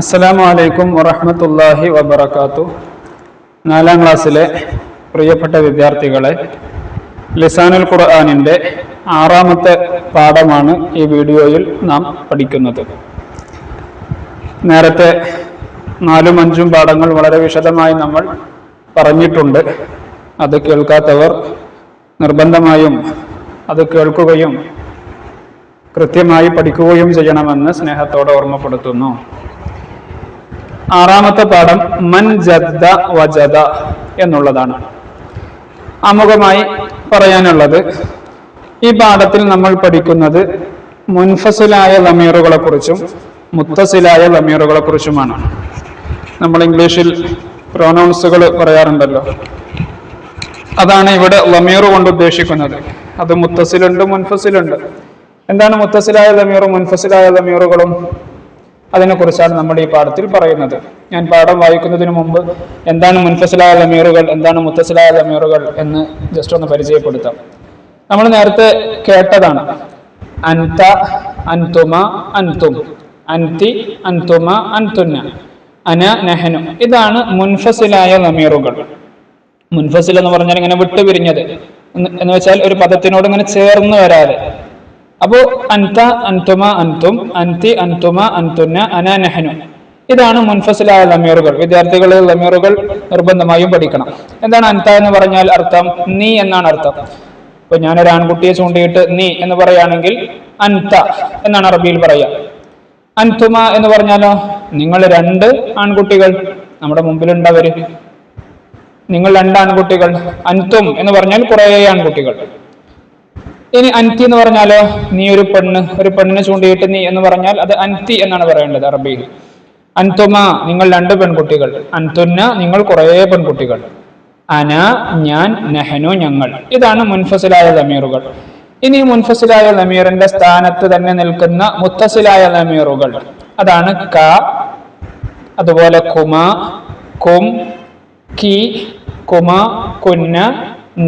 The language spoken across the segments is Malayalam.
അസ്സലാമു അലൈക്കും വറഹമത്തല്ലാഹി വബർക്കാത്തു നാലാം ക്ലാസ്സിലെ പ്രിയപ്പെട്ട വിദ്യാർത്ഥികളെ ലിസാനുൽ ഖുർആാനിന്റെ ആറാമത്തെ പാഠമാണ് ഈ വീഡിയോയിൽ നാം പഠിക്കുന്നത്. നേരത്തെ നാലും അഞ്ചും പാഠങ്ങൾ വളരെ വിശദമായി നമ്മൾ പറഞ്ഞിട്ടുണ്ട്. അത് കേൾക്കാത്തവർ നിർബന്ധമായും അത് കേൾക്കുകയും കൃത്യമായി പഠിക്കുകയും ചെയ്യണമെന്ന് സ്നേഹത്തോടെ ഓർമ്മപ്പെടുത്തുന്നു. ആറാമത്തെ പാഠം മൻ ജദ്ദ വജദ എന്നുള്ളതാണ്. അമുഖമായി പറയാനുള്ളത് ഈ പാഠത്തിൽ നമ്മൾ പഠിക്കുന്നത് മുൻഫസിലായ ലമീറുകളെ കുറിച്ചും മുത്തസിലായ ലമീറുകളെ കുറിച്ചുമാണ് നമ്മൾ ഇംഗ്ലീഷിൽ പ്രൊനൗൺസുകൾ പറയാറുണ്ടല്ലോ. അതാണ് ഇവിടെ ലമീർ കൊണ്ട് ഉദ്ദേശിക്കുന്നത്. അത് മുത്തസിലുണ്ട് മുൻഫസിലുണ്ട്. എന്താണ് മുത്തസിലായ ലമീറും മുൻഫസിലായ ലമീറുകളും? അതിനെക്കുറിച്ചാണ് നമ്മൾ ഈ പാഠത്തിൽ പറയുന്നത്. ഞാൻ പാഠം വായിക്കുന്നതിന് മുമ്പ് എന്താണ് മുൻഫസിലായ ലമീറുകൾ എന്താണ് മുത്തസിലായ ലമീറുകൾ എന്ന് ജസ്റ്റ് ഒന്ന് പരിചയപ്പെടുത്താം. നമ്മൾ നേരത്തെ കേട്ടതാണ്. അൻത അൻതുമ അൻതും അൻതി അൻതുമ അൻതുന്ന അന നെഹനു. ഇതാണ് മുൻഫസിലായ ലമീറുകൾ മുൻഫസിൽ എന്ന് പറഞ്ഞാൽ ഇങ്ങനെ വിട്ടുപിരിഞ്ഞത്. എന്ന് വെച്ചാൽ ഒരു പദത്തിനോട് ഇങ്ങനെ ചേർന്ന് വരാതെ. അപ്പോ അൻത അൻതുമ അൻതും അൻതി അൻതുമ അൻതുന്ന അന നെഹനു. ഇതാണ് മുൻഫസിലായ ലമീറുകൾ. വിദ്യാർത്ഥികൾ ലമീറുകൾ നിർബന്ധമായും പഠിക്കണം. എന്താണ് അൻത എന്ന് പറഞ്ഞാൽ അർത്ഥം? നീ എന്നാണ് അർത്ഥം. ഇപ്പൊ ഞാനൊരു ആൺകുട്ടിയെ ചൂണ്ടിയിട്ട് നീ എന്ന് പറയുകയാണെങ്കിൽ അൻത എന്നാണ് അറബിയിൽ പറയുക. അൻതുമ എന്ന് പറഞ്ഞാലോ? നിങ്ങൾ രണ്ട് ആൺകുട്ടികൾ. നമ്മുടെ മുമ്പിലുണ്ടവര്. നിങ്ങൾ രണ്ട് ആൺകുട്ടികൾ. അൻതും എന്ന് പറഞ്ഞാൽ കുറേ ആൺകുട്ടികൾ. ഇനി അൻതി എന്ന് പറഞ്ഞാലോ? നീ ഒരു പെണ്ണ് ഒരു പെണ്ണിനെ ചൂണ്ടിയിട്ട് നീ എന്ന് പറഞ്ഞാൽ അത് അൻതി എന്നാണ് പറയേണ്ടത് അറബിയിൽ. അൻതുമ നിങ്ങൾ രണ്ട് പെൺകുട്ടികൾ. അൻതുന്ന നിങ്ങൾ കുറേ പെൺകുട്ടികൾ. അന ഞാൻ നെഹനു ഞങ്ങൾ. ഇതാണ് മുൻഫസിലായ ലമീറുകൾ. ഇനി മുൻഫസിലായ ലമീറിന്റെ സ്ഥാനത്ത് തന്നെ നിൽക്കുന്ന മുത്തസിലായ ലമീറുകൾ. അതാണ് ക അതുപോലെ കുമ കും കി കുമ കുന്ന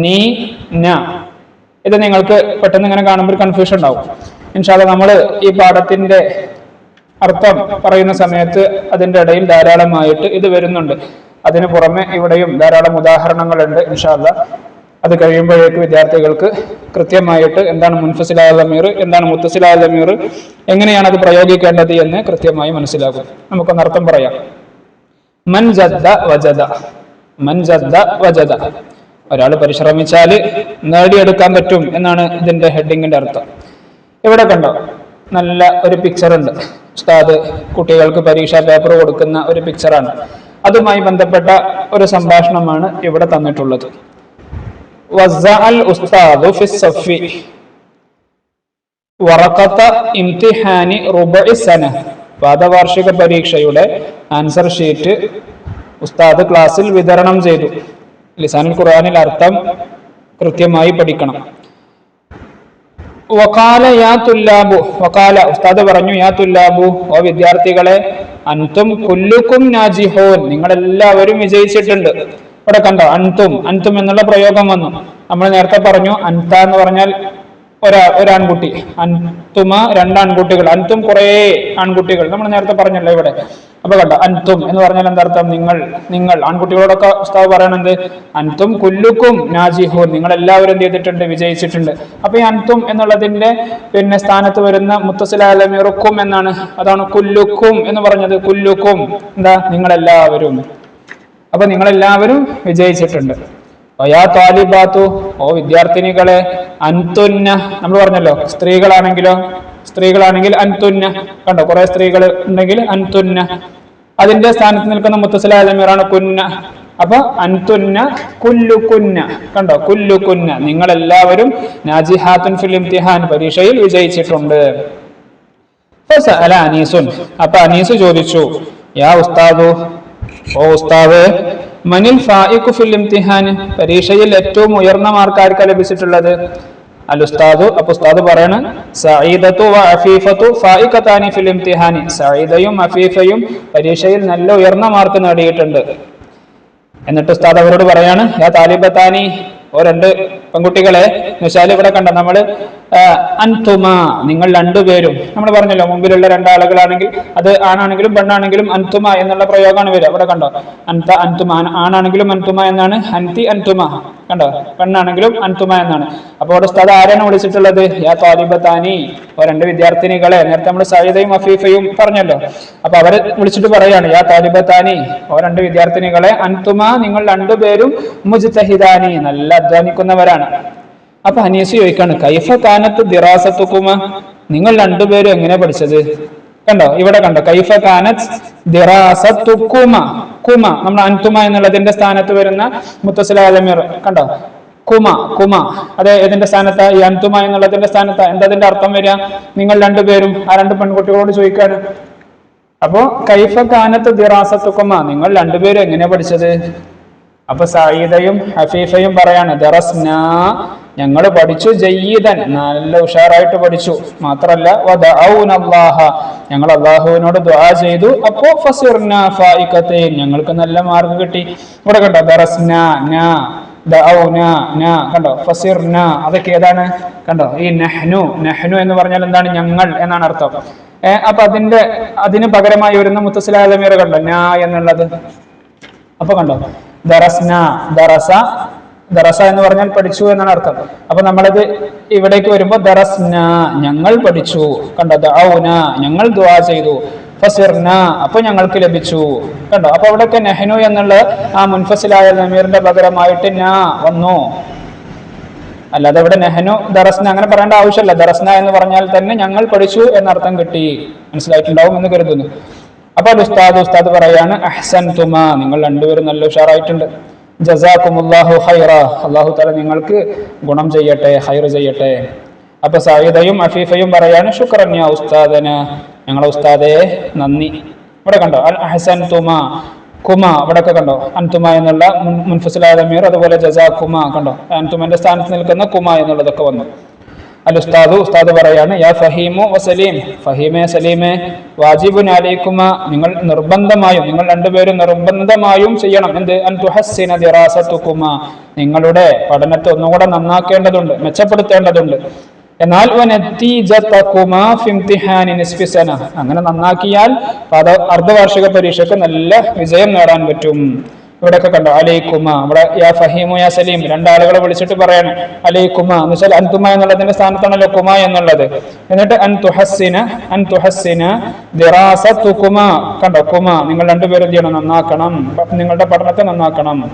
നീ ന. ഇത് നിങ്ങൾക്ക് പെട്ടെന്ന് ഇങ്ങനെ കാണുമ്പോൾ ഒരു കൺഫ്യൂഷൻ ഉണ്ടാവും. ഇൻഷാല്ല നമ്മൾ ഈ പാഠത്തിന്റെ അർത്ഥം പറയുന്ന സമയത്ത് അതിന്റെ ഇടയിൽ ധാരാളമായിട്ട് ഇത് വരുന്നുണ്ട്. അതിന് പുറമെ ഇവിടെയും ധാരാളം ഉദാഹരണങ്ങളുണ്ട് ഇൻഷാല്ല അത് കഴിയുമ്പോഴേക്ക് വിദ്യാർത്ഥികൾക്ക് കൃത്യമായിട്ട് എന്താണ് മുൻഫസിലായ ലമീർ എന്താണ് മുത്തസിലായ ലമീർ എങ്ങനെയാണ് അത് പ്രയോഗിക്കേണ്ടത് എന്ന് കൃത്യമായി മനസ്സിലാകും. നമുക്കൊന്ന് അർത്ഥം പറയാം. മൻ ജദ്ദ വജദ. മൻ ജദ്ദ വജദ. ഒരാൾ പരിശ്രമിച്ചാൽ നേടിയെടുക്കാൻ പറ്റും എന്നാണ് ഇതിന്റെ ഹെഡിങ്ങിന്റെ അർത്ഥം. ഇവിടെ കണ്ടോ നല്ല ഒരു പിക്ചർ ഉണ്ട്. ഉസ്താദ് കുട്ടികൾക്ക് പരീക്ഷാ പേപ്പർ കൊടുക്കുന്ന ഒരു പിക്ചറാണ് അതുമായി ബന്ധപ്പെട്ട ഒരു സംഭാഷണമാണ് ഇവിടെ തന്നിട്ടുള്ളത്. ഉസ്താദു പാദവാർഷിക പരീക്ഷയുടെ ആൻസർ ഷീറ്റ് ഉസ്താദ് ക്ലാസ്സിൽ വിതരണം ചെയ്തു. ലിസാനുൽ ഖുർആനിൽ അർത്ഥം കൃത്യമായി പഠിക്കണം. വക്കാല യാ തുല്ലാബു വകാല ഉസ്താദ് പറഞ്ഞു യാ തുല്ലാബു ഓ വിദ്യാർത്ഥികളെ അൻതും കുല്ലുക്കും നാജിഹോൻ. നിങ്ങളെല്ലാവരും വിജയിച്ചിട്ടുണ്ട്. ഇവിടെ കണ്ടോ അൻതും അൻതും എന്നുള്ള പ്രയോഗം വന്നു. നമ്മൾ നേരത്തെ പറഞ്ഞു അൻത എന്ന് പറഞ്ഞാൽ ഒരാ ഒരാൺകുട്ടി. അൻതുമ രണ്ടാൺകുട്ടികൾ. അൻതും കുറേ ആൺകുട്ടികൾ. നമ്മൾ നേരത്തെ പറഞ്ഞല്ലോ ഇവിടെ. അപ്പൊ കണ്ടോ? അൻതും എന്ന് പറഞ്ഞാൽ എന്താർത്ഥം നിങ്ങൾ നിങ്ങൾ. ആൺകുട്ടികളോടൊക്കെ ഉസ്താവ് പറയണത് അൻതും കുല്ലുക്കും നാജിഹൂൻ. നിങ്ങൾ എല്ലാവരും എന്ത് ചെയ്തിട്ടുണ്ട്? വിജയിച്ചിട്ടുണ്ട്. അപ്പൊ ഈ അൻതും എന്നുള്ളതിന്റെ പിന്നെ സ്ഥാനത്ത് വരുന്ന മുത്തസിലാലമിറുക്കും എന്നാണ്. അതാണ് കുല്ലുക്കും എന്ന് പറഞ്ഞത്. കുല്ലുക്കും. എന്താ? നിങ്ങളെല്ലാവരും. അപ്പൊ നിങ്ങളെല്ലാവരും വിജയിച്ചിട്ടുണ്ട്. താലിബാത്തു ഓ വിദ്യാർത്ഥിനികളെ അൻതുന്ന നമ്മൾ പറഞ്ഞല്ലോ സ്ത്രീകളാണെങ്കിലോ സ്ത്രീകളാണെങ്കിൽ അൻതുന്ന. കണ്ടോ കുറെ സ്ത്രീകൾ ഉണ്ടെങ്കിൽ അൻതുന്ന. അതിന്റെ സ്ഥാനത്ത് നിൽക്കുന്ന മുത്തസലാദമീറാണ് കുന്ന. അപ്പൊ അൻതുന്ന കുല്ലു കുന്ന. കണ്ടോ കുല്ലു കുന്ന. നിങ്ങൾ നിങ്ങളെല്ലാവരും നാജിഹാത്തുൻ ഫിൽ ഇംതിഹാൻ പരീക്ഷയിൽ വിജയിച്ചിട്ടുണ്ട്. അല്ല അനീസുൻ. അപ്പൊ അനീസ് ചോദിച്ചു യാ ഉസ്താദു ഓ ഉസ്താദ് മനിൽ ഫായിഖു ഫിൽ ഇംതിഹാൻ പരീക്ഷയിൽ ഏറ്റവും ഉയർന്ന മാർക്ക് ആർക്കാ ലഭിച്ചിട്ടുള്ളത്. അൽ ഉസ്താദു അപ്പൊ ഉസ്താദ് പറയണ സഈദത്തു വ അഫീഫത്തു ഫായിഖത്താനി ഫിൽ ഇംതിഹാനി. സഈദയും അഫീഫയും പരീക്ഷയിൽ നല്ല ഉയർന്ന മാർക്ക് നേടിയിട്ടുണ്ട്. എന്നിട്ട് ഉസ്താദ് അവരോട് പറയാണ് യാ താലിബത്താനി ഓ രണ്ട് പെൺകുട്ടികളെ എന്നുവെച്ചാൽ ഇവിടെ കണ്ട നമ്മൾ അൻതുമ നിങ്ങൾ രണ്ടുപേരും. നമ്മൾ പറഞ്ഞല്ലോ മുമ്പിലുള്ള രണ്ടാളുകളാണെങ്കിൽ അത് ആണാണെങ്കിലും പെണ്ണാണെങ്കിലും അൻതുമ എന്നുള്ള പ്രയോഗമാണ് വരിക. ഇവിടെ കണ്ടോ? അൻത അൻതുമ ആണാണെങ്കിലും അൻതുമ എന്നാണ്. അൻതി അൻതുമ. കണ്ടോ? പെണ്ണാണെങ്കിലും അൻതുമ എന്നാണ്. അപ്പോൾ അവിടെ സ്ഥലം ആരാണ് വിളിച്ചിട്ടുള്ളത്? യാ താലിബത്താനി ഓ രണ്ട് വിദ്യാർത്ഥിനികളെ. നേരത്തെ നമ്മൾ സയ്യിദയും അഫീഫയും പറഞ്ഞല്ലോ. അപ്പൊ അവരെ വിളിച്ചിട്ട് പറയാണ് യാ താലിബത്താനി ഓ രണ്ട് വിദ്യാർത്ഥിനികളെ അൻതുമ നിങ്ങൾ രണ്ടുപേരും മുജ്തഹിദാനി. നല്ല അധ്വാനിക്കുന്നവരാണ്. അപ്പൊ ഹനീസ് ചോദിക്കാണ് കൈഫ കാനത്ത് ദിറാസത്തുക്കുമ നിങ്ങൾ രണ്ടുപേരും എങ്ങനെ പഠിച്ചത്? കണ്ടോ ഇവിടെ കണ്ടോ കൈഫ കാനത്ത് ദിറാസത്തുക്കുമ കുമ നമ്മൾ അൻതുമ എന്നുള്ളതിന്റെ സ്ഥാനത്ത് വരുന്ന മുത്തസ്ലാലമിർ കണ്ടോ കുമ കുമ. അതെ ഏതിന്റെ സ്ഥാനത്താ? ഈ അൻതുമ എന്നുള്ളതിന്റെ സ്ഥാനത്താ. എന്താ അതിന്റെ അർത്ഥം വരിക? നിങ്ങൾ രണ്ടുപേരും ആ രണ്ട് പെൺകുട്ടികളോട് ചോദിക്കാണ്. അപ്പോ കൈഫ കാനത്ത് ദിറാസത്തുക്കുമ നിങ്ങൾ രണ്ടുപേരും എങ്ങനെയാ പഠിച്ചത്? അപ്പൊ സായിദയും ഹഫീഫയും പറയാണ് ദറസ്ന ഞങ്ങൾ പഠിച്ചു ജയ്യിദൻ. നല്ല ഉഷാറായിട്ട് പഠിച്ചു. മാത്രല്ല ഞങ്ങൾ അള്ളാഹുവിനോട് ദുആ ചെയ്തു. അപ്പോ ഞങ്ങൾക്ക് നല്ല മാർക്ക് കിട്ടി. ഇവിടെ കണ്ടോ ദറസ്ന കണ്ടോ ഫസിർന. അതൊക്കെ ഏതാണ്? കണ്ടോ ഈ നഹ്നു നഹ്നു എന്ന് പറഞ്ഞാൽ എന്താണ്? ഞങ്ങൾ എന്നാണ് അർത്ഥം. ഏഹ് അപ്പൊ അതിന്റെ അതിന് പകരമായി വരുന്ന മുത്തസിലാലമീർ കണ്ടോ ന എന്നുള്ളത്? അപ്പൊ കണ്ടോ ദറസ്ന ദറസ ദറസ എന്ന് പറഞ്ഞാൽ പഠിച്ചു എന്നാണ് അർത്ഥം. അപ്പൊ നമ്മളത് ഇവിടേക്ക് വരുമ്പോ ദറസ്ന ഞങ്ങൾ പഠിച്ചു. കണ്ടോ? ദൗന ഞങ്ങൾ ദുആ ചെയ്തു. ഫസിർന അപ്പൊ ഞങ്ങൾക്ക് ലഭിച്ചു. കണ്ടോ? അപ്പൊ അവിടെയൊക്കെ നെഹ്നു എന്നുള്ള ആ മുൻഫസിലായ നമീറിന്റെ പകരമായിട്ട് ന വന്നു. അല്ലാതെ ഇവിടെ നെഹനു ദറസ്ന അങ്ങനെ പറയേണ്ട ആവശ്യമില്ല. ദറസ്ന എന്ന് പറഞ്ഞാൽ തന്നെ ഞങ്ങൾ പഠിച്ചു എന്നർത്ഥം കിട്ടി. മനസ്സിലായിട്ടുണ്ടാവും എന്ന് കരുതുന്നു. അപ്പൊ അത് ഉസ്താദ് ഉസ്താദ് പറയാണ് അഹ്സൻ തുമ നിങ്ങൾ രണ്ടുപേരും നല്ല ഉഷാറായിട്ടുണ്ട്. ജസാക്കുമുല്ലാഹു ഹൈറ അള്ളാഹു തല നിങ്ങൾക്ക് ഗുണം ചെയ്യട്ടെ ഹൈർ ചെയ്യട്ടെ. അപ്പൊ സായിദയും അഫീഫയും പറയാണ് ശുക്രന്യ ഉസ്താദന. ഞങ്ങളെ ഉസ്താദെ നന്ദി. ഇവിടെ കണ്ടോ? അൽ അഹസൻ തുമ കുമ. ഇവിടെയൊക്കെ കണ്ടോ? അൻതുമ എന്നുള്ള മുൻ- മുൻഫസിലായ അതുപോലെ ജസാ കുമ കണ്ടോ അൻതുമന്റെ സ്ഥാനത്ത് നിൽക്കുന്ന കുമ എന്നുള്ളതൊക്കെ വന്നു. അൽ ഉസ്താദു ഉസ്താദ് പറയാണ് യാ ഫഹീമു വസലീം സലീം. സലീമേ വാജിബുൻ അലൈക്കുമ നിങ്ങൾ നിർബന്ധമായും നിങ്ങൾ രണ്ടുപേരും നിർബന്ധമായും ചെയ്യണം. എന്ത്? അൻ തുഹസ്സിന ദിറാസത്തുക്കുമ നിങ്ങളുടെ പഠനത്തെ ഒന്നുകൂടെ നന്നാക്കേണ്ടതുണ്ട് മെച്ചപ്പെടുത്തേണ്ടതുണ്ട്. എന്നാൽ അങ്ങനെ നന്നാക്കിയാൽ അർദ്ധവാർഷിക പരീക്ഷയ്ക്ക് നല്ല വിജയം നേടാൻ പറ്റും. ഇവിടെയൊക്കെ കണ്ടോ? അലൈക്കുമ. ഇവിടെ യാ ഫഹീമു യാ സലീം രണ്ടാളുകളെ വിളിച്ചിട്ട് പറയാണ്. അലൈക്കുമ. എന്ന് വെച്ചാൽ അൻതുമ എന്നുള്ളതിന്റെ സ്ഥാനത്താണല്ലോ കുമ എന്നുള്ളത്. എന്നിട്ട് അൻ തുഹസ്സിന അൻ തുഹസ്സിന ദിറാസത്തുകുമ. കണ്ടോ? കുമ. നിങ്ങൾ രണ്ടുപേരും ചെയ്യണം? നന്നാക്കണം. നിങ്ങളുടെ പഠനത്തെ നന്നാക്കണം.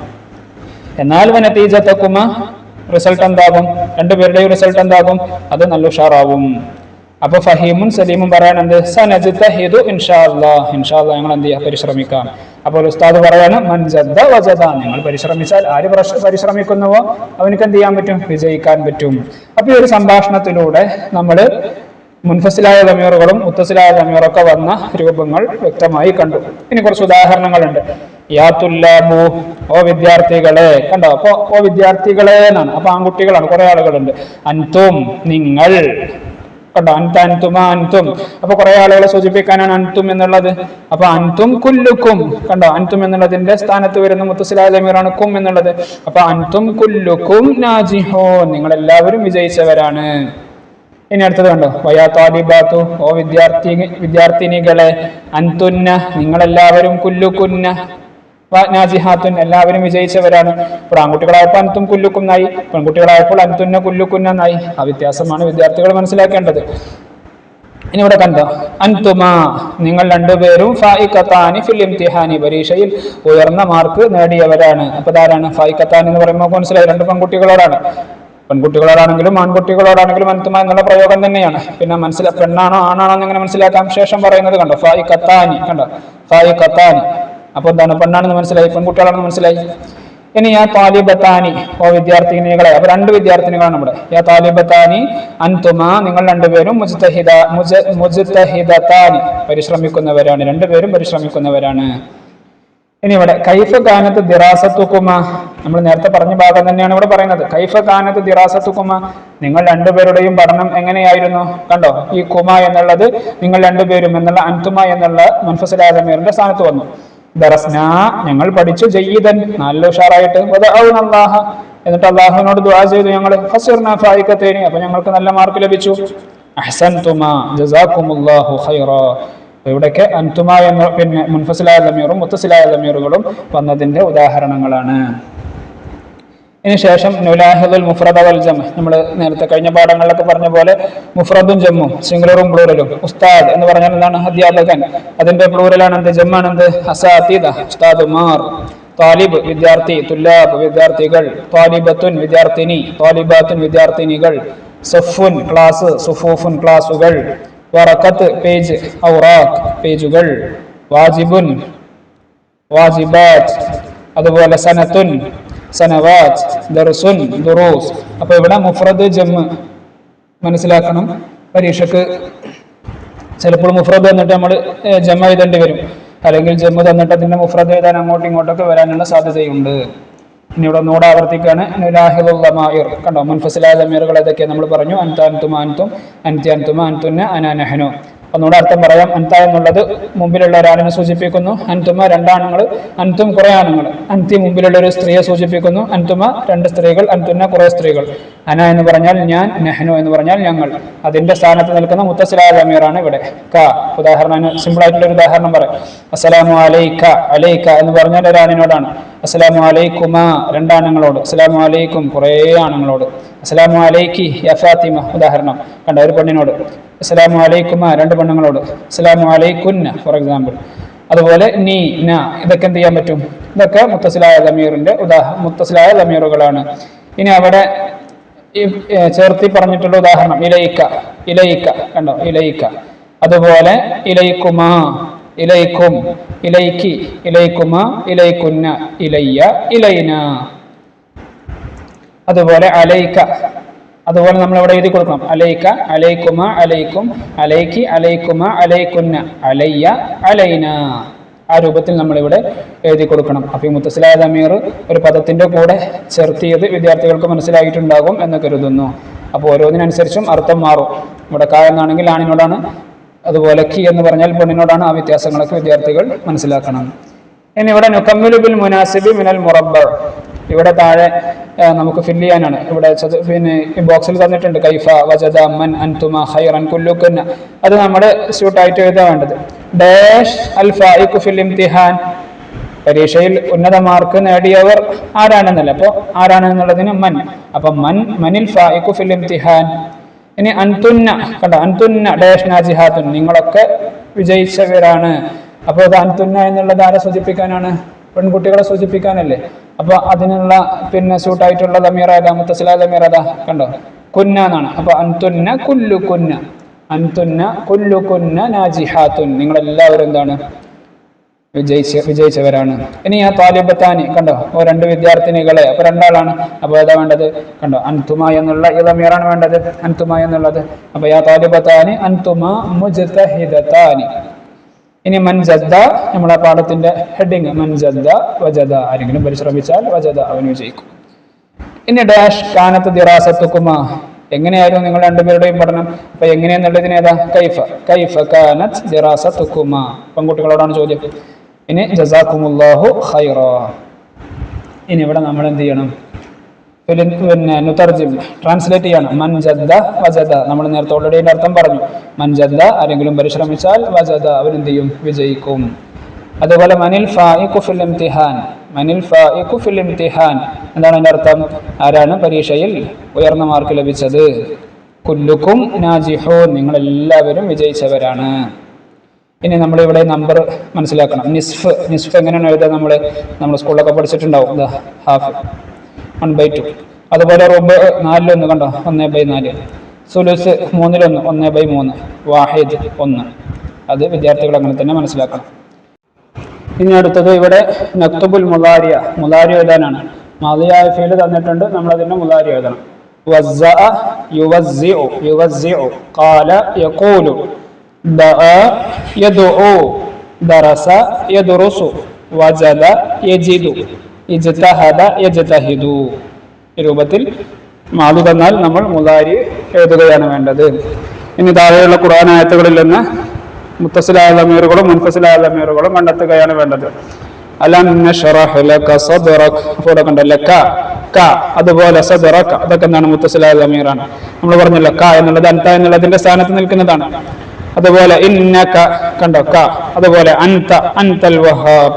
എന്നാൽ വനത്തീജത്തക്കുമ റിസൾട്ട് എന്താകും? രണ്ടുപേരുടെയും റിസൾട്ട് എന്താകും? അത് നല്ല ഉഷാറാവും. അപ്പൊ ഫഹീമും സലീമും പറയാൻ എന്ത്? സനജിത്തു ഇൻഷാ അല്ലാഹ് ഇൻഷാ അല്ലാഹ് ഞങ്ങൾ എന്ത് ചെയ്യാം? പരിശ്രമിക്കാം. അപ്പോൾ ഉസ്താദ് പറയാണ് മൻജദ്ദ വജദ. നിങ്ങൾ പരിശ്രമിച്ചാൽ ആര് പ്രശ്- പരിശ്രമിക്കുന്നുവോ? അവനക്ക് എന്ത് ചെയ്യാൻ പറ്റും? വിജയിക്കാൻ പറ്റും. അപ്പൊ ഈ ഒരു സംഭാഷണത്തിലൂടെ നമ്മൾ മുൻഫസിലായ തമീറുകളും മുത്തസിലായ തമീറൊക്കെ വന്ന രൂപങ്ങൾ വ്യക്തമായി കണ്ടു. ഇനി കുറച്ച് ഉദാഹരണങ്ങളുണ്ട്. യാത്തുല്ലാബു ഓ വിദ്യാർത്ഥികളെ. കണ്ടോ? അപ്പൊ ഓ വിദ്യാർത്ഥികളെ എന്നാണ്. അപ്പൊ ആൺകുട്ടികളാണ്. കുറെ ആളുകളുണ്ട്. അൻതും നിങ്ങൾ കണ്ടോ അൻത അൻതുമ അൻതും അപ്പൊ കുറെ ആളുകളെ സൂചിപ്പിക്കാനാണ് അൻതും എന്നുള്ളത്. അപ്പൊ അൻതും കുല്ലുക്കും. കണ്ടോ? അൻതും എന്നുള്ളതിന്റെ സ്ഥാനത്ത് വരുന്ന മുത്തുസിലാജമീറാണ് കും എന്നുള്ളത്. അപ്പൊ അൻതും കുല്ലുക്കും നാജിഹോ നിങ്ങൾ എല്ലാവരും വിജയിച്ചവരാണ്. ഇനി അടുത്തത് കണ്ടോ? വയാ താലിബാത്തു. ഓ വിദ്യാർത്ഥി വിദ്യാർത്ഥിനികളെ അൻതുന്ന നിങ്ങളെല്ലാവരും കുല്ലുക്കുന്ന നാജിഹാത്തുൻ എല്ലാവരും വിജയിച്ചവരാണ്. ഇപ്പോൾ ആൺകുട്ടികളായപ്പോൾ അൻതും കുല്ലുക്കും നായി പെൺകുട്ടികളായപ്പോൾ അൻതുന്ന കുല്ലുക്കുന്ന നായി. ആ വ്യത്യാസമാണ് വിദ്യാർത്ഥികൾ മനസ്സിലാക്കേണ്ടത്. ഇനി ഇവിടെ കണ്ടോ? അൻതുമാ നിങ്ങൾ രണ്ടുപേരും ഫായിക്കത്താനി ഫിൽ ഇംതിഹാനി പരീക്ഷയിൽ ഉയർന്ന മാർക്ക് നേടിയവരാണ്. അപ്പൊ ഇതാരാണ്? ഫായിക്കത്താൻ എന്ന് പറയുമ്പോൾ മനസ്സിലായി രണ്ട് പെൺകുട്ടികളോടാണ്. പെൺകുട്ടികളോടാണെങ്കിലും ആൺകുട്ടികളോടാണെങ്കിലും അൻതുമ എന്നുള്ള പ്രയോഗം തന്നെയാണ്. പിന്നെ മനസ്സിലാ പെണ്ണാണോ ആണാണോ എന്ന് മനസ്സിലാക്കാൻ മനസ്സിലാക്കാം ശേഷം പറയുന്നത് കണ്ടോ? ഫായി കത്താനി കണ്ടോ? ഫായി കത്താനി അപ്പൊ എന്താണ്? പെണ്ണാണെന്ന് മനസ്സിലായി പെൺകുട്ടികളാണെന്ന് മനസ്സിലായി. ഇനി യാ താലിബത്താനി ഓ വിദ്യാർത്ഥിനികളെ അപ്പൊ രണ്ട് വിദ്യാർത്ഥിനികളാണ് നമ്മുടെ യാ താലിബത്താനി അൻതുമ നിങ്ങൾ രണ്ടുപേരും മുജ്തഹിദ മുജ- പരിശ്രമിക്കുന്നവരാണ്. രണ്ടുപേരും പരിശ്രമിക്കുന്നവരാണ്. ഇനി ഇവിടെ കൈഫ കാനത്ത് ദിറാസത്തുക്കുമ നമ്മൾ നേരത്തെ പറഞ്ഞ ഭാഗം തന്നെയാണ് ഇവിടെ പറയുന്നത്. കൈഫ കാനത്ത് ദിറാസത്തുക്കുമ നിങ്ങൾ രണ്ടുപേരുടെയും പഠനം എങ്ങനെയായിരുന്നു? കണ്ടോ? ഈ കുമ എന്നുള്ളത് നിങ്ങൾ രണ്ടുപേരും എന്നുള്ള അൻതുമ എന്നുള്ള മുൻഫസലാദമീറിന്റെ സ്ഥാനത്ത് വന്നു. ദറസ്ന ഞങ്ങൾ പഠിച്ചു ജയ്യിദൻ. നല്ല ഉഷാറായിട്ട്. അള്ളാഹ എന്നിട്ട് അള്ളാഹുവിനോട് ദുആ ചെയ്തു ഞങ്ങൾ ഫസിർന അപ്പൊ ഞങ്ങൾക്ക് നല്ല മാർക്ക് ലഭിച്ചു. അഹ്സൻ തുമാ ഖൈറ. ഇവിടൊക്കെ അൻതുമ എന്ന പിന്നെ മുൻഫസിലായ ലമീറും മുത്തസിലായ ലമീറുകളും വന്നതിന്റെ ഉദാഹരണങ്ങളാണ്. ഇനി ശേഷം നുലാഹിദുൽ മുഫ്രദ വൽ ജം നമ്മൾ നേരത്തെ കഴിഞ്ഞ പാഠങ്ങളിലൊക്കെ പറഞ്ഞ പോലെ മുഫ്രദും ജമ്മും സിംഗുലറും പ്ലൂറലും. ഉസ്താദ് എന്ന് പറഞ്ഞാൽ എന്താണ്? അധ്യാപകൻ. അതിന്റെ പ്ലൂറലാണ് എന്ത്? ജമ്മാണ് എന്ത് അസാതീദ ഉസ്താദുമാർ താലിബ് വിദ്യാർത്ഥി തുല്ലാബ് വിദ്യാർത്ഥികൾ. താലിബത്തുൻ വിദ്യാർത്ഥിനി. താലിബാത്തുൻ വിദ്യാർത്ഥിനികൾ. സഫുൻ ക്ലാസ്. സുഫൂഫുൻ ക്ലാസുകൾ. വറക്കത്ത് പേജ്. ഔറാഖ് പേജുകൾ. വാജിബുൻ വാജിബാത്ത്. അതുപോലെ സനത്തുൻ സനവാത്ത് ദർസുൻ ദുറൂസ്. അപ്പൊ ഇവിടെ മുഫ്രദ് ജമ്മ് മനസ്സിലാക്കണം. പരീക്ഷക്ക് ചിലപ്പോൾ മുഫ്രദ് എന്നിട്ട് നമ്മൾ ജമ്മ എഴുതേണ്ടി വരും. അല്ലെങ്കിൽ ജമ്മു തന്നിട്ട് അതിന്റെ മുഫ്രദ് എഴുതാൻ അങ്ങോട്ടും ഇങ്ങോട്ടൊക്കെ വരാനുള്ള സാധ്യതയുണ്ട്. ഇനി ഇവിടെ ഒന്നുകൂടെ ആവർത്തിക്കാണ്. നുലാഹിദുല്ലമായിർ കണ്ടോ? മുൻഫസിലായ ദമീറുകൾ ഏതൊക്കെയാണ് നമ്മൾ പറഞ്ഞു അൻത അൻതുമ അൻതും അൻതി അൻതും അൻതുന്ന അനാനഹനു. ഒന്നുകൂടെ അർത്ഥം പറയാം. അന്ത എന്നുള്ളത് മുമ്പിലുള്ള ഒരാളിനെ സൂചിപ്പിക്കുന്നു. അൻതുമ രണ്ടാണുങ്ങൾ അൻതും കുറെ ആണുങ്ങൾ. അൻതി മുമ്പിലുള്ള ഒരു സ്ത്രീയെ സൂചിപ്പിക്കുന്നു. അൻതുമ രണ്ട് സ്ത്രീകൾ അൻതുന്ന കുറെ സ്ത്രീകൾ. അന എന്ന് പറഞ്ഞാൽ ഞാൻ നെഹ്നു എന്ന് പറഞ്ഞാൽ ഞങ്ങൾ. അതിന്റെ സ്ഥാനത്ത് നിൽക്കുന്ന മുത്തസിലായ ജമീറാണ് ഇവിടെ. ക ഉദാഹരണം സിമ്പിൾ ആയിട്ടുള്ള ഒരു ഉദാഹരണം പറയാം. അസ്സലാമു അലൈക്ക അലൈക്ക എന്ന് പറഞ്ഞാൽ ഒരാണിനോടാണ് അസ്സലാമു അലൈക്കുമ രണ്ടാണുങ്ങളോട്. അസ്സലാമു അലൈക്കും കുറേ ആണുങ്ങളോട്. അസ്സലാമു അലൈക്കി യ ഫാത്തിമ ഉദാഹരണം. കണ്ട ഒരു പെണ്ണിനോട് അസ്സലാമു അലൈക്കുമ രണ്ട് പെണ്ണുങ്ങളോട് അസ്സലാമു അലൈക്കുന്ന ഫോർ എക്സാമ്പിൾ അതുപോലെ നീ ന ഇതൊക്കെ എന്ത് ചെയ്യാൻ പറ്റും? ഇതൊക്കെ മുത്തസിലായ ദമീറിന്റെ ഉദാഹ മുത്തസിലായ ലമീറുകളാണ് ഇനി അവിടെ ചേർത്തി പറഞ്ഞിട്ടുള്ള ഉദാഹരണം ഇലയിക്ക ഇലയിക്ക കണ്ടോ ഇലയിക്ക അതുപോലെ ഇലയിക്കുമാ ഇലയിക്കും ഇലയിക്കി ഇലയിക്കുമ ഇലയിക്കുന്ന ഇലയ്യ ഇലൈന അതുപോലെ അലൈക്ക അതുപോലെ നമ്മൾ ഇവിടെ എഴുതി കൊടുക്കണം. അലൈക്ക അലൈക്കുമ അലൈക്കും അലൈക്കി അലൈക്കുമ അലൈക്കുന്ന അലയ്യ അലൈന. ആ രൂപത്തിൽ നമ്മളിവിടെ എഴുതി കൊടുക്കണം. അപ്പൊ ഈ മുത്തസിലായ അമീർ ഒരു പദത്തിന്റെ കൂടെ ചേർത്തിയത് വിദ്യാർത്ഥികൾക്ക് മനസ്സിലായിട്ടുണ്ടാകും എന്ന് കരുതുന്നു. അപ്പോൾ ഓരോന്നിനനുസരിച്ചും അർത്ഥം മാറും. ഇവിടെ കാ എന്നാണെങ്കിൽ ആണിനോടാണ് അതുപോലെ കി എന്ന് പറഞ്ഞാൽ പെണ്ണിനോടാണ് ആ വ്യത്യാസങ്ങളൊക്കെ വിദ്യാർത്ഥികൾ മനസ്സിലാക്കണം. ഇനി ഇവിടെ നുക്കമ്മിലുബിൽ മുനാസിബി മിനൽ മുറബ്ബ. ഇവിടെ താഴെ നമുക്ക് ഫില്ല് ചെയ്യാനാണ്. ഇവിടെ പിന്നെ ബോക്സിൽ തന്നിട്ടുണ്ട് കൈഫ വജദ മൻ അൻതുമ ഖൈറൻ കുല്ലുക്കുന്ന. അത് നമ്മൾ സ്യൂട്ടായിട്ട് എഴുതാൻ വേണ്ടത്. ഡാഷ് അൽ ഫായിഖു ഫിൽ ഇംതിഹാൻ. പരീക്ഷയിൽ ഉന്നത മാർക്ക് നേടിയവർ ആരാണെന്നല്ല. അപ്പോൾ ആരാണെന്നുള്ളതിന് മൻ. അപ്പൊ മൻ മനിൽ ഫായിഖു ഫിൽ ഇംതിഹാൻ. ഇനി അൻതുന്ന കണ്ടോ? അൻതുന്ന ഡാഷ് നാജിഹാത്തുൻ. നിങ്ങളൊക്കെ വിജയിച്ചവരാണ്. അപ്പോൾ അത് അൻതുന്ന എന്നുള്ളത് ആരെ സൂചിപ്പിക്കാനാണ്? പെൺകുട്ടികളെ സൂചിപ്പിക്കാനല്ലേ? അപ്പൊ അതിനുള്ള പിന്നെ സൂട്ടായിട്ടുള്ള ദമീർ ഏതാ? മുത്തസില ദമീർ ഏതാ? കണ്ടോ? കുന്ന എന്നാണ്. അപ്പൊ അൻതുന്ന കുല്ലു കുന്ന. അൻതുന്ന കുല്ലു കുന്ന നാജിഹാത്തുൻ. നിങ്ങളെല്ലാവരും എന്താണ്? വിജയിച്ച വിജയിച്ചവരാണ്. ഇനി ആ താലിബത്താനി കണ്ടോ? ഓ രണ്ട് വിദ്യാർത്ഥിനികളെ. അപ്പൊ രണ്ടാളാണ്. അപ്പൊ ഏതാ വേണ്ടത്? കണ്ടോ? അൻതുമ എന്നുള്ള ഈ ദമീറാണ് വേണ്ടത്. അൻതുമ എന്നുള്ളത്. അപ്പൊ ആ താലിബത്താനി? അൻതുമ മുജ്തഹിദത്താനി. ഇനി മൻജദ്ദ നമ്മുടെ പാഠത്തിന്റെ ഹെഡിങ് മൻജദ്ദ വജദ. ആരെങ്കിലും പരിശ്രമിച്ചാൽ വജദ അവന് വിജയിക്കും. ഇനി ഡാഷ് കാനത്ത് ദിറാസത്തുക്കുമ എങ്ങനെയായിരുന്നു നിങ്ങൾ രണ്ടുപേരുടെയും പഠനം? അപ്പൊ എങ്ങനെയെന്നുള്ളതിന് ഏതാ? കൈഫ കൈഫ കാനത്ത് ദിറാസത്തുക്കുമ പെൺകുട്ടികളോടാണ് ചോദ്യം. ഇനി ജസാക്കുമുല്ലാഹു ഖൈറ. ഇനി ഇവിടെ നമ്മൾ എന്ത് ചെയ്യണം? പിന്നെ നുതർജിം ട്രാൻസ്ലേറ്റ് ചെയ്യണം. മൻജദ്ദ വജദ. നമ്മൾ നേരത്തെ ഓൾറെഡി അതിന്റെ അർത്ഥം പറഞ്ഞു. മൻജദ്ദ ആരെങ്കിലും പരിശ്രമിച്ചാൽ വജദ അവൻ എന്ത് ചെയ്യും? വിജയിക്കും. അതുപോലെ മനിൽ ഫിൽ ഇംതിഹാൻ. മനിൽ ഫിൽ ഇംതിഹാൻ. എന്താണ് അതിന്റെ അർത്ഥം? ആരാണ് പരീക്ഷയിൽ ഉയർന്ന മാർക്ക് ലഭിച്ചത്? കുല്ലുക്കും നാജിഹോ നിങ്ങൾ എല്ലാവരും വിജയിച്ചവരാണ്. ഇനി നമ്മൾ ഇവിടെ നമ്പർ മനസ്സിലാക്കണം. നിസ്ഫ്. നിസ്ഫ് എങ്ങനെയാണ് എഴുതുക നമ്മൾ നമ്മൾ സ്കൂളിലൊക്കെ പഠിച്ചിട്ടുണ്ടാവും. ഹാഫ്. ബൈ ടു അതുപോലെ റുബ് നാലിലൊന്ന് കണ്ടോ? ഒന്ന് ബൈ നാല്. സുലുസ് മൂന്നിലൊന്ന് ഒന്ന് ബൈ മൂന്ന്. വാഹിദ് ഒന്ന്. അത് വിദ്യാർത്ഥികൾ അങ്ങനെ തന്നെ മനസ്സിലാക്കണം. ഇനി അടുത്തത് ഇവിടെ നക്തുബുൽ മുലാരിയ. മുലാരി എഴുതാനാണ്. മാതിയായ ഫീൽഡ് തന്നിട്ടുണ്ട്. നമ്മൾ അതിന്റെ മുലാരി എഴുതണം യജിദു. രൂപത്തിൽ മാതു തന്നാൽ നമ്മൾ മുതാരി എഴുതുകയാണ് വേണ്ടത്. ഇനി താഴെയുള്ള ഖുർആൻ ആയത്തുകളിൽ നിന്ന് മുത്തസിലായ ലമീറുകളും മുൻഫസിലായ ലമീറുകളും കണ്ടെത്തുകയാണ് വേണ്ടത്. അതുപോലെ അതൊക്കെ എന്താണ്? മുത്തസിലായ ലമീറാണ് നമ്മൾ പറഞ്ഞല്ലോ ക എന്നുള്ളത് അൻത എന്നുള്ളതിന്റെ സ്ഥാനത്ത് നിൽക്കുന്നതാണ്. അതുപോലെ ഇന്നക കണ്ടോ ക. അതുപോലെ അൻത അൻതൽ വഹാബ്.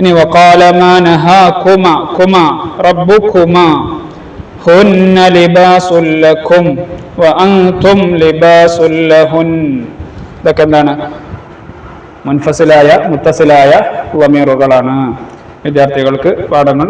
ഇനി വഖാല മാ നഹാകുമ കുമ റബ്ബുകുമ ഹുന്ന ലിബാസുൽ ലക്കും വഅൻതും ലിബാസുൽ ലഹുൻ ഇതൊക്കെ എന്താണ് മുൻഫസിലായ മുത്തസിലായ വമീറുകളാണ് വിദ്യാർത്ഥികൾക്ക് പാഠങ്ങൾ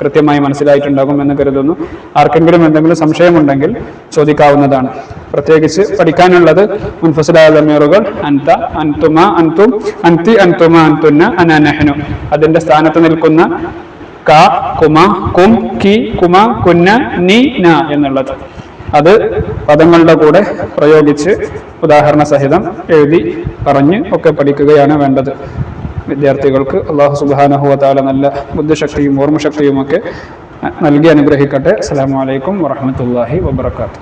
കൃത്യമായി മനസ്സിലായിട്ടുണ്ടാകും എന്ന് കരുതുന്നു. ആർക്കെങ്കിലും എന്തെങ്കിലും സംശയമുണ്ടെങ്കിൽ ചോദിക്കാവുന്നതാണ്. പ്രത്യേകിച്ച് പഠിക്കാനുള്ളത് മുൻഫസിലായ ലമീറുകൾ അൻത അൻതുമ അൻതും അൻതി അൻതുമ അൻതുന്ന അനനഹനു അതിന്റെ സ്ഥാനത്ത് നിൽക്കുന്ന ക കുമ കും കി കുമ കുന്ന നി ന എന്നുള്ളത്. അത് പദങ്ങളുടെ കൂടെ പ്രയോഗിച്ച് ഉദാഹരണ സഹിതം എഴുതി പറഞ്ഞ് ഒക്കെ പഠിക്കുകയാണ് വേണ്ടത്. വിദ്യാർത്ഥികൾക്ക് അള്ളാഹു സുബാനഹുവത്താല നല്ല ബുദ്ധിശക്തിയും ഓർമ്മശക്തിയുമൊക്കെ നൽകി അനുഗ്രഹിക്കട്ടെ. അസ്സാം വലൈക്കും വാഹമത്തല്ലാഹി വാബർക്കാത്തു